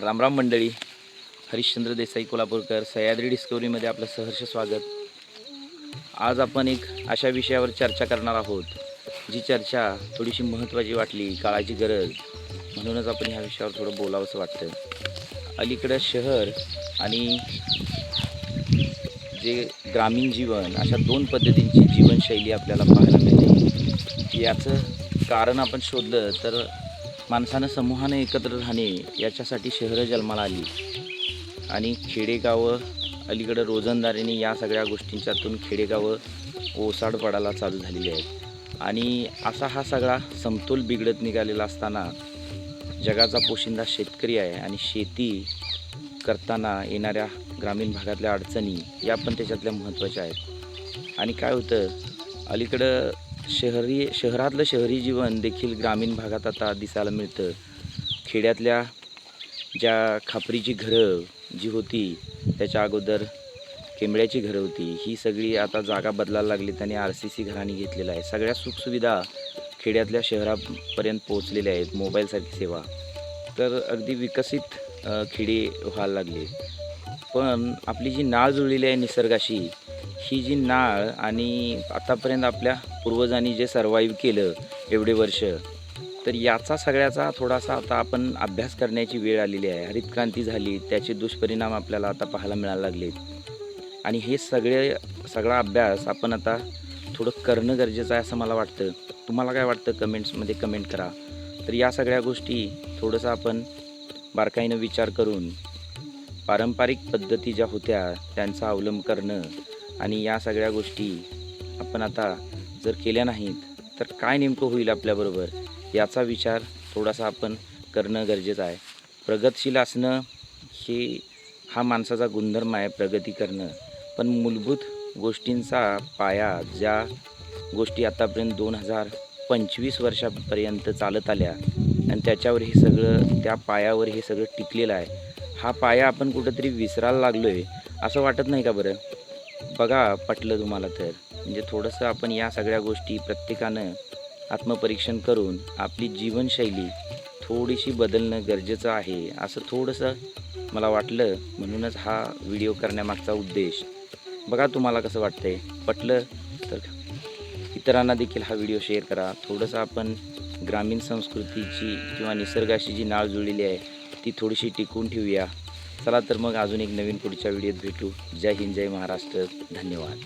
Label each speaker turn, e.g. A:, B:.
A: रामराम मंडळी. हरिश्चंद्र देसाई कोल्हापूरकर सह्याद्री डिस्कवरीमध्ये आपलं सहर्ष स्वागत. आज आपण एक अशा विषयावर चर्चा करणार आहोत जी चर्चा थोडीशी महत्त्वाची वाटली काळाची गरज म्हणूनच आपण ह्या विषयावर थोडं बोलावंसं वाटतं. अलीकडं शहर आणि जे ग्रामीण जीवन अशा दोन पद्धतींची जीवनशैली आपल्याला पाहायला मिळते. याचं कारण आपण शोधलं तर माणसानं समूहाने एकत्र राहणे याच्यासाठी शहरं जन्माला आली. आणि खेडेगावं अलीकडं रोजंदारीने या सगळ्या गोष्टींच्यातून खेडेगावं ओसाड पडायला चालू झालेली आहेत. आणि असा हा सगळा समतोल बिघडत निघालेला असताना जगाचा पोशिंदा शेतकरी आहे आणि शेती करताना येणाऱ्या ग्रामीण भागातल्या अडचणी या पण त्याच्यातल्या महत्त्वाच्या आहेत. आणि काय होतं अलीकडं शहरी शहरातलं शहरी जीवन देखील ग्रामीण भागात आता दिसायला मिळतं. खेड्यातल्या ज्या खापरीची घरं जी होती त्याच्या अगोदर केंबड्याची घरं होती ही सगळी आता जागा बदलायला लागलीत आणि आर सी सी घरांनी घेतलेलं आहे. सगळ्या सुखसुविधा खेड्यातल्या शहरापर्यंत पोहोचलेल्या आहेत मोबाईलसारखी सेवा. तर अगदी विकसित खेडी खेडे व्हायला लागले. पण आपली जी नाळ जुळलेली आहे निसर्गाशी ही जी नाळ आणि आतापर्यंत आपल्या पूर्वजांनी जे सर्वाईव्ह केलं एवढे वर्ष तर याचा सगळ्याचा थोडासा आता आपण अभ्यास करण्याची वेळ आलेली आहे. हरित क्रांती झाली त्याचे दुष्परिणाम आपल्याला आता पाहायला मिळायला लागलेत. आणि हे सगळे सगळा अभ्यास आपण आता थोडं करणं गरजेचं आहे असं मला वाटतं. तुम्हाला काय वाटतं? कमेंट्समध्ये कमेंट करा. तर या सगळ्या गोष्टी थोडंसं आपण बारकाईनं विचार करून पारंपरिक पद्धती ज्या होत्या त्यांचा अवलंब करणं आणि या सगळ्या गोष्टी आपण आता जर केल्या नाहीत तर काय नेमकं होईल आपल्याबरोबर? याचा विचार थोडासा आपण करणं गरजेचं आहे. प्रगतशील असणं हे हा माणसाचा गुणधर्म आहे प्रगती करणं. पण मूलभूत गोष्टींचा पाया ज्या गोष्टी आतापर्यंत दोन हजार पंचवीस वर्षापर्यंत चालत आल्या आणि त्याच्यावर हे सगळं त्या पायावर हे सगळं टिकलेलं आहे हा पाया आपण कुठंतरी विसरायला लागलो आहे असं वाटत नाही का बरं? बघा पटलं तुम्हाला तर. म्हणजे थोडंसं आपण या सगळ्या गोष्टी प्रत्येकानं आत्मपरीक्षण करून आपली जीवनशैली थोडीशी बदलणं गरजेचं आहे असं थोडंसं मला वाटलं. म्हणूनच हा व्हिडिओ करण्यामागचा उद्देश. बघा तुम्हाला कसं वाटतंय. पटलं तर इतरांना देखील हा व्हिडिओ शेअर करा. थोडंसं आपण ग्रामीण संस्कृतीची किंवा निसर्गाशी जी नाळ जुळलेली आहे ती थोडीशी टिकवून ठेवूया. चला तर मग अजून एक नवीन पुढच्या व्हिडिओत भेटू. जय हिंद जय महाराष्ट्र. धन्यवाद.